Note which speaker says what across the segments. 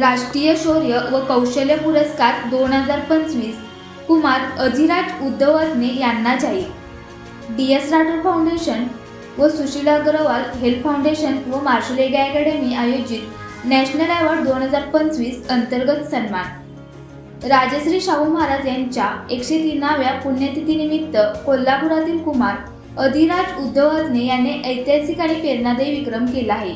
Speaker 1: राष्ट्रीय शौर्य व कौशल्य पुरस्कार दोन हजार पंचवीस. कुमार अधिराज उद्धवतने यांना जाहीर डी एस राठोड फाउंडेशन व सुशील अग्रवाल हेल्थ फाउंडेशन व मार्शल एगा अकॅडमी आयोजित नॅशनल अवॉर्ड दोन हजार पंचवीस अंतर्गत सन्मान. राजश्री शाहू महाराज यांच्या एकशे तीनाव्या पुण्यतिथीनिमित्त कोल्हापुरातील कुमार अधिराज उद्धवतने याने ऐतिहासिक आणि प्रेरणादायी विक्रम केला आहे.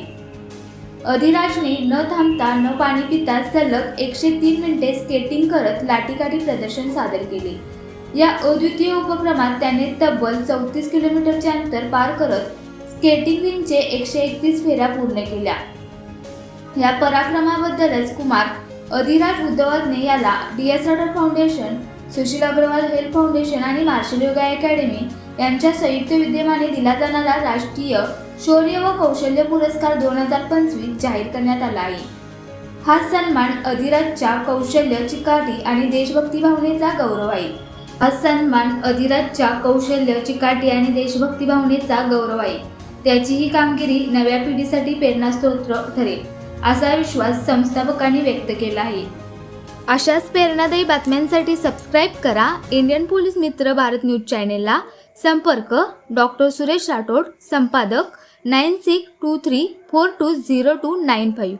Speaker 1: अधिराजने न थांबता न पाणी पिता सलग एकशे तीन मिनिटे स्केटिंग करत लाठीकाठी प्रदर्शन सादर केले. या अद्वितीय उपक्रमात त्याने तब्बल चौतीस किलोमीटरचे अंतर पार करत स्केटिंग रिंगचे एकशे एकतीस फेऱ्या पूर्ण केल्या. या पराक्रमाबद्दलच कुमार अधिराज उद्धवतने याला D S Rathod foundation Sushil Agrawal health foundation आणि मार्शल योगा अकॅडमी यांच्या संयुक्त विद्यमाने दिला जाणारा राष्ट्रीय शौर्य व कौशल्य पुरस्कार दोन हजार पंचवीस जाहीर करण्यात आला आहे. हा सन्मान अधिराजच्या कौशल्य चिकाटी आणि देशभक्ती भावनेचा गौरव आहे. हा सन्मान अधिराजच्या कौशल्य चिकाटी आणि देशभक्ती भावनेचा गौरव आहे. त्याची ही कामगिरी नव्या पिढीसाठी प्रेरणास्त्रोत ठरेल असा विश्वास संस्थापकांनी व्यक्त केला आहे. अशाच प्रेरणादायी बातम्यांसाठी सबस्क्राईब करा. इंडियन पोलीस मित्र भारत न्यूज चॅनेलला संपर्क डॉक्टर सुरेश राठोड संपादक nine six two three four two zero two nine five.